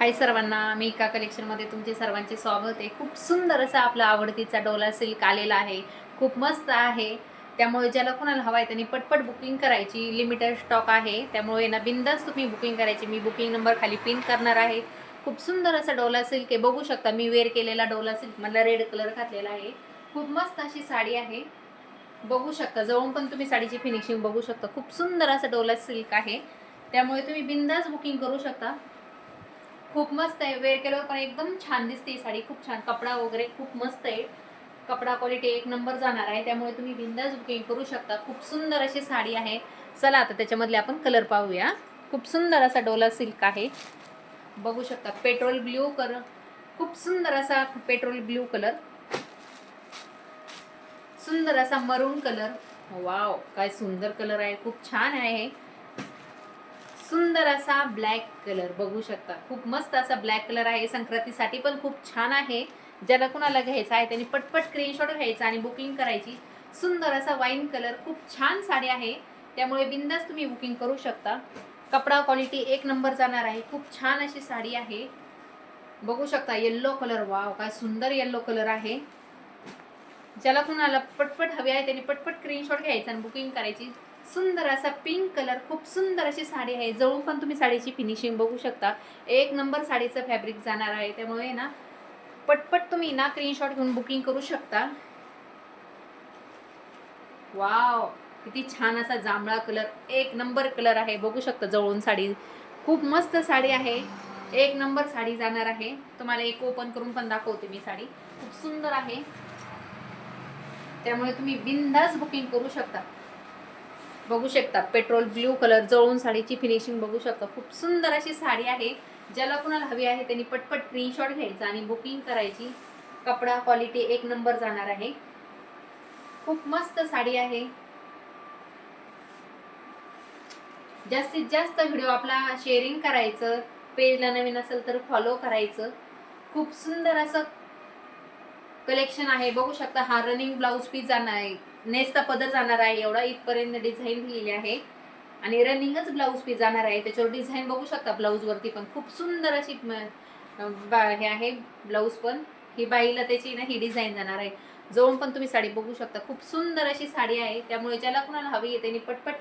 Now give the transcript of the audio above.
हाय सर्वांना मी एका कलेक्शनमध्ये तुमचे सर्वांचे स्वागत आहे. खूप सुंदर असा आपला आवडतीचा डोला सिल्क आलेला आहे. खूप मस्त आहे. त्यामुळे ज्याला कोणाला हवा आहे त्यांनी पटपट बुकिंग करायची. लिमिटेड स्टॉक आहे. त्यामुळे ना बिंदास तुम्ही बुकिंग करायची. मी बुकिंग नंबर खाली पिन करणार आहे. खूप सुंदर असा डोला सिल्क आहे. बघू शकता मी वेअर केलेला डोला सिल्क मला रेड कलर घातलेला आहे. खूप मस्त अशी साडी आहे. बघू शकता जवळून पण तुम्ही साडीची फिनिशिंग बघू शकता. खूप सुंदर असं डोला सिल्क आहे. त्यामुळे तुम्ही बिंदास बुकिंग करू शकता. खूप मस्त आहे. वेअर केल्यावर पण एकदम छान दिसते ही साडी. खूप छान कपडा वगैरे खूप मस्त आहे. कपडा क्वालिटी एक नंबर जाणार आहे. त्यामुळे तुम्ही बिंदास बुकिंग करू शकता. खूप सुंदर अशी साडी आहे. चला आता त्याच्यामधले आपण कलर पाहूया. खूप सुंदर असा डोला सिल्क आहे. बघू शकता. पेट्रोल ब्ल्यू कलर खूप सुंदर असा पेट्रोल ब्ल्यू कलर सुंदर असा मरून कलर वाव काय सुंदर कलर आहे. खूप छान आहे सुंदर असा ब्लॅक कलर बघू शकता. खूप मस्त असा ब्लॅक कलर आहे. संक्रांतीसाठी पण खूप छान आहे. ज्याला कुणाला घ्यायचा आहे त्यांनी पटपट स्क्रीनशॉट घ्यायचा आणि बुकिंग करायची. सुंदर असा वाईन कलर खूप छान साडी आहे. त्यामुळे बिंदास तुम्ही बुकिंग करू शकता. कपडा क्वालिटी एक नंबर जाणार आहे. खूप छान अशी साडी आहे. बघू शकता येल्लो कलर वाव काय सुंदर येल्लो कलर आहे. ज्याला कुणाला पटपट हवी आहे त्यांनी पटपट स्क्रीनशॉट घ्यायचा आणि बुकिंग करायची. सुंदर असा पिंक कलर खूप सुंदर अशी साडी आहे. जवळून पण तुम्ही साडीची फिनिशिंग बघू शकता. एक नंबर साडीचं फॅब्रिक जाणार आहे. त्यामुळे ना पटपट तुम्ही ना स्क्रीनशॉट घेऊन बुकिंग करू शकता. वाव किती छान असा जांभळा कलर एक नंबर कलर आहे. बघू शकता जवळून साडी. खूप मस्त साडी आहे. एक नंबर साडी जाणार आहे. तुम्हाला एक ओपन करून पण दाखवते मी साडी. खूप सुंदर आहे. त्यामुळे तुम्ही बिंदास बुकिंग करू शकता. बघू शकता. पेट्रोल ब्ल्यू कलर जळून साडीची फिनिशिंग बघू शकता. खूप सुंदर अशी साडी आहे. ज्याला कुणाला हवी आहे त्यांनी पटपट स्क्रीनशॉट घ्यायचा आणि बुकिंग करायची. कपडा क्वालिटी एक नंबर जाणार आहे. खूप मस्त साडी आहे. जास्तीत जास्त व्हिडिओ आपला शेअरिंग करायचं. पेजला नवीन असेल तर फॉलो करायचं. खूप सुंदर असं कलेक्शन आहे. बघू शकता हा रनिंग ब्लाऊज पीस जाणार आहे. नेसचा पदर जाणार आहे. एवढा इथपर्यंत डिझाईन दिलेली आहे. आणि रनिंगच ब्लाऊज पीस जाणार आहे. त्याच्यावर डिझाईन बघू शकता ब्लाऊजवरती पण. खूप सुंदर अशी बा- हे आहे ब्लाऊज पण. ही बाईला त्याची ना ही डिझाईन जाणार आहे. जवळून पण तुम्ही साडी बघू शकता. खूप सुंदर अशी साडी आहे. त्यामुळे ज्याला कुणाला हवी आहे त्यांनी पटपट